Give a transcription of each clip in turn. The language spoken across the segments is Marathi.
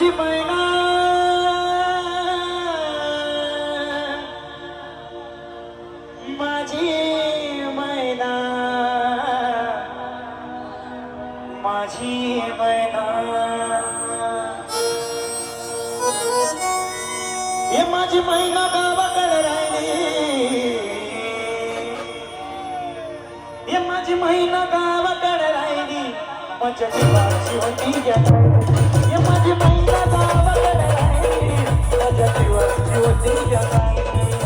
आमची मैना. माझी मैना. माझी मैना. हे माझी मैना गावाकडे राहिली. हे माझी मैना गावाकडे राहिली. माझ्या जीवाची होती माझी महिना गावाकडे राहिली माझ्या जीवाची होती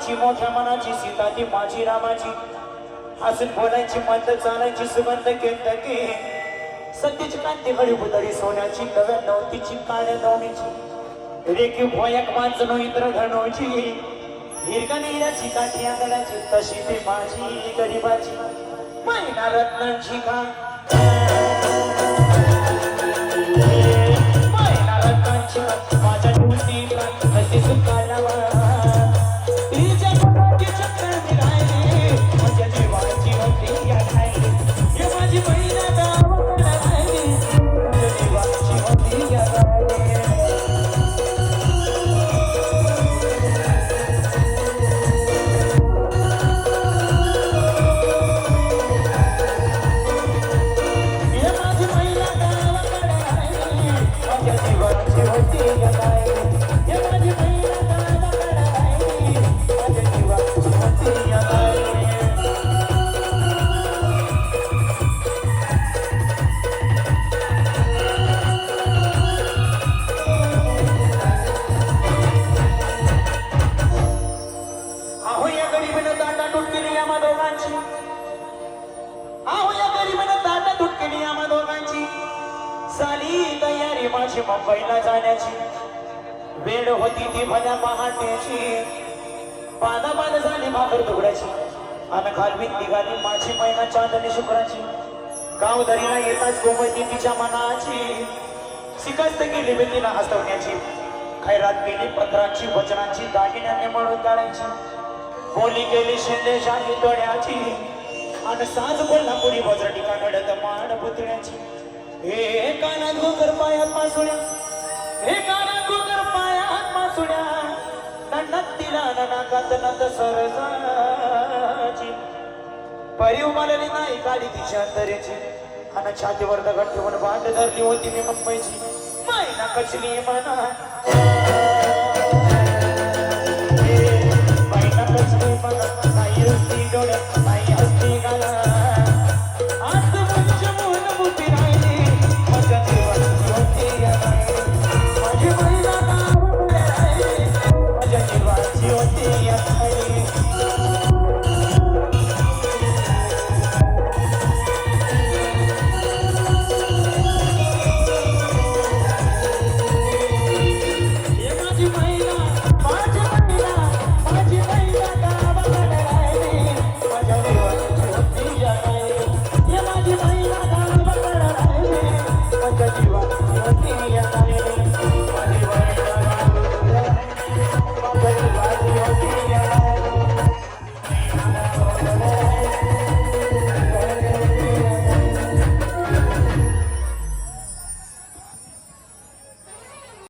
उगाच मोठ्या मनाची सीता ती माझी रामाची. असून बोलायची मत चालायची सुगंध केंदके सतीची कांती घडी बुधारी सोन्याची नव्या नवतीची काळ्या नवणीची रेखी भोयक माणसं इंद्र घडवची हिरका नेल्याची काठी आंगणाची तशी ती माझी गरीबाची. महिना रत्नांची का? माझ्या डुलती का गरिबीनं दाटा तुटकेली आम्हा दोघांची. आहो या गरिबीनं दाटा तुटकेली आम्हा दोघांची. साली तयारी माझी मुंबईला जाण्याची. वेळ होती ती भल्या पहाटेची. पानापान झाली भाकर तुकड्याची. आणि घालवीत निघाली माझी मैना चांदणी शुक्राची. गाव दरीला येताच गोमती तिच्या मनाची. शिकस्त केली मी तिला हसवण्याची. खैरात गेली पत्रांची वचनांची दागिन्याने म्हणून काढायची. बोली गेली शिंदेशाही तोड्याची. आणि साज कोल्हापुरी वज्रटी कानडत माड पुतळ्याची. हे कानात गोकर पायात मासुड्या. हे कानात गोकर पायात मासुड्या. नन्नात तिला नाकात नंद सरजाची परी उमालेली नाही काढी तिच्या अंतरेची. आणि छातीवर दगड ठेवून वाट धरली होती मी मुंबईची. मायना कचली म्हणा you might